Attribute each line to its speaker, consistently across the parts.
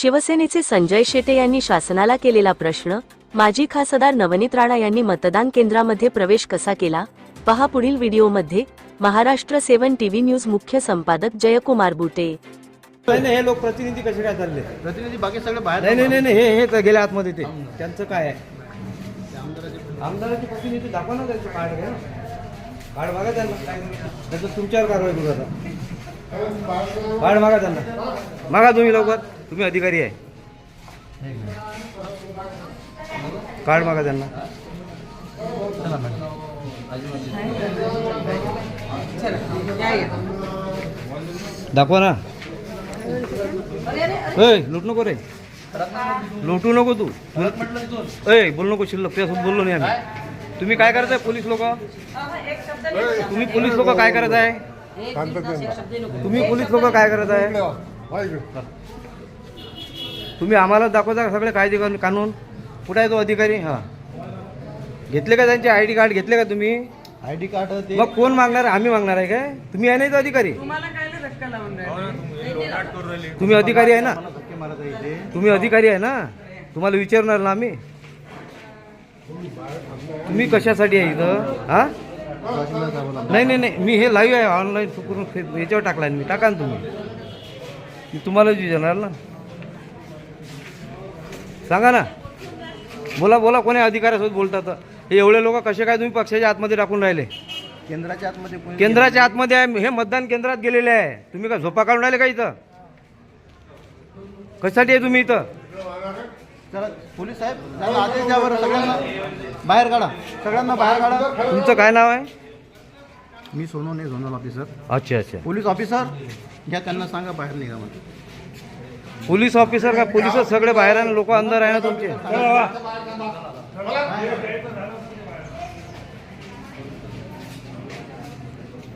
Speaker 1: शिवसेनेचे संजय शेटे यांनी शासनाला केलेला प्रश्न माजी खासदार नवनीत राणा यांनी मतदान केंद्रामध्ये प्रवेश कसा केला? पहा पुढील व्हिडिओमध्ये. महाराष्ट्र सेवन टीव्ही न्यूज मुख्य संपादक जयकुमार बुटे.
Speaker 2: हे लोक प्रतिनिधी कसे काय चालले?
Speaker 3: प्रतिनिधी बाकी सगळे बाहेर
Speaker 2: नाही नाही नाही हे हे गेले आतमध्ये ते. त्यांचं काय आहे? आमदाराचे प्रतिनिधी दाखवा ना त्यांचं कार्ड घ्या. कार्ड मागा त्यांना. त्याचं तुमच्यावर कारवाई करू आता. कार्ड मागा त्यांना. मागा तुम्ही लवकर. तुम्ही अधिकारी आहे. कार्ड मागा त्यांना. दाखवा ना. लुट नको रे. लुटू नको तू. ऐ बोल नको शिल्लक. त्यासोबत बोललो नाही आम्ही. तुम्ही काय करत आहे पोलीस लोक? तुम्ही पोलीस लोक काय करत आहे तुम्ही पोलीस लोक काय करत आहे तुम्ही आम्हाला दाखवता का सगळे कायदे कानून- कानून? कुठे आहे तो अधिकारी? हा. घेतले का त्यांचे आय डी कार्ड? घेतले का तुम्ही?
Speaker 3: आय डी कार्ड ते
Speaker 2: मग कोण मागणार? आहे? आम्ही मागणार आहे काय? तुम्ही आहे नाही तो अधिकारी तुम्ही अधिकारी आहे ना?
Speaker 3: धक्के मारत आहे इथे.
Speaker 2: तुम्ही अधिकारी आहे ना? तुम्हाला विचारणार ना आम्ही? तुम्ही कशासाठी आहे इथं? हा? नाही नाही नाही. मी हे लाईव्ह आहे ऑनलाईन करून फे- याच्यावर टाकला मी. टाका ना तुम्ही. मी तुम्हालाच विचारणार ना. सांगा ना. बोला बोला कोणी अधिकाऱ्यासोबत बोलतात? हे एवढे लोक कसे काय तुम्ही पक्षाच्या आतमध्ये टाकून राहिले?
Speaker 3: केंद्राच्या आतमध्ये
Speaker 2: केंद्राच्या आतमध्ये आहे हे मतदान केंद्रात गेलेले आहे. तुम्ही का झोपा काढून राहिले का इथं? कशासाठी आहे तुम्ही इथं?
Speaker 3: पोलीस साहेब आदेश द्या बरं सगळ्यांना. बाहेर काढा. सगळ्यांना बाहेर काढा.
Speaker 2: तुमचं काय नाव आहे?
Speaker 3: मी सोनवणे झोनल ऑफिसर
Speaker 2: अच्छा अच्छा.
Speaker 3: पोलीस ऑफिसर घ्या त्यांना सांगा बाहेर निघा म्हणजे
Speaker 2: पोलीस ऑफिसर का पोलीस सगळे बाहेर आहे लोक अंदर आहे ना तुमचे?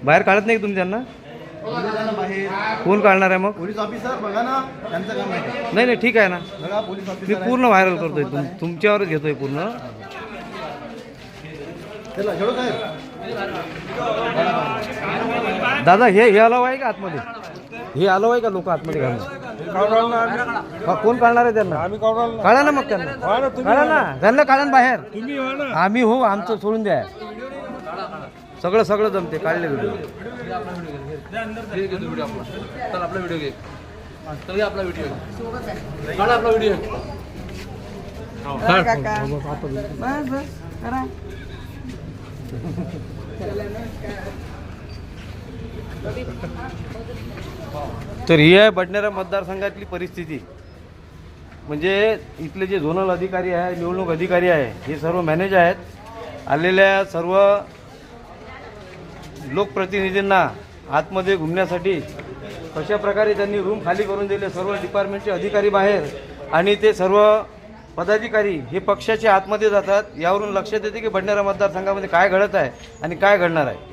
Speaker 2: बाहेर काढत नाही का तुम्ही त्यांना?
Speaker 3: बघा त्यांना बाहेर
Speaker 2: कोण काढणार आहे मग?
Speaker 3: पोलीस ऑफिसर बघा ना त्यांचं काम
Speaker 2: नाही नाही ठीक आहे ना. मी पूर्ण व्हायरल करतोय. तुम तुमच्यावरच घेतोय पूर्ण. दादा हे हे अलाव आहे का आतमध्ये? हे अलाव आहे का लोक आतमध्ये घालणं हा, कोण काढणार आहे त्यांना? काढा ना मग त्यांना. काढा ना त्यांना काढा ना. बाहेर. आम्ही हो आमचं सोडून द्या. सगळं सगळं जमते. काढले व्हिडिओ.
Speaker 4: व्हिडिओ आपला चल आपला व्हिडिओ घे चल घे आपला व्हिडिओ काढ आपला व्हिडिओ
Speaker 2: तर ही आहे बडनेरा मतदारसंघातली परिस्थिती. म्हणजे इथले जे झोनल अधिकारी आहे निवडणूक अधिकारी आहे हे सर्व मॅनेज आहेत. आलेल्या सर्व लोकप्रतिनिधींना आतमध्ये घुमण्यासाठी कशा प्रकारे त्यांनी रूम खाली करून दिले सर्व डिपार्टमेंटचे अधिकारी बाहेर आणि ते सर्व पदाधिकारी हे पक्षाच्या आतमध्ये जातात यावरून लक्षात येते की बडनेरा मतदारसंघामध्ये काय घडत आहे आणि काय घडणार आहे.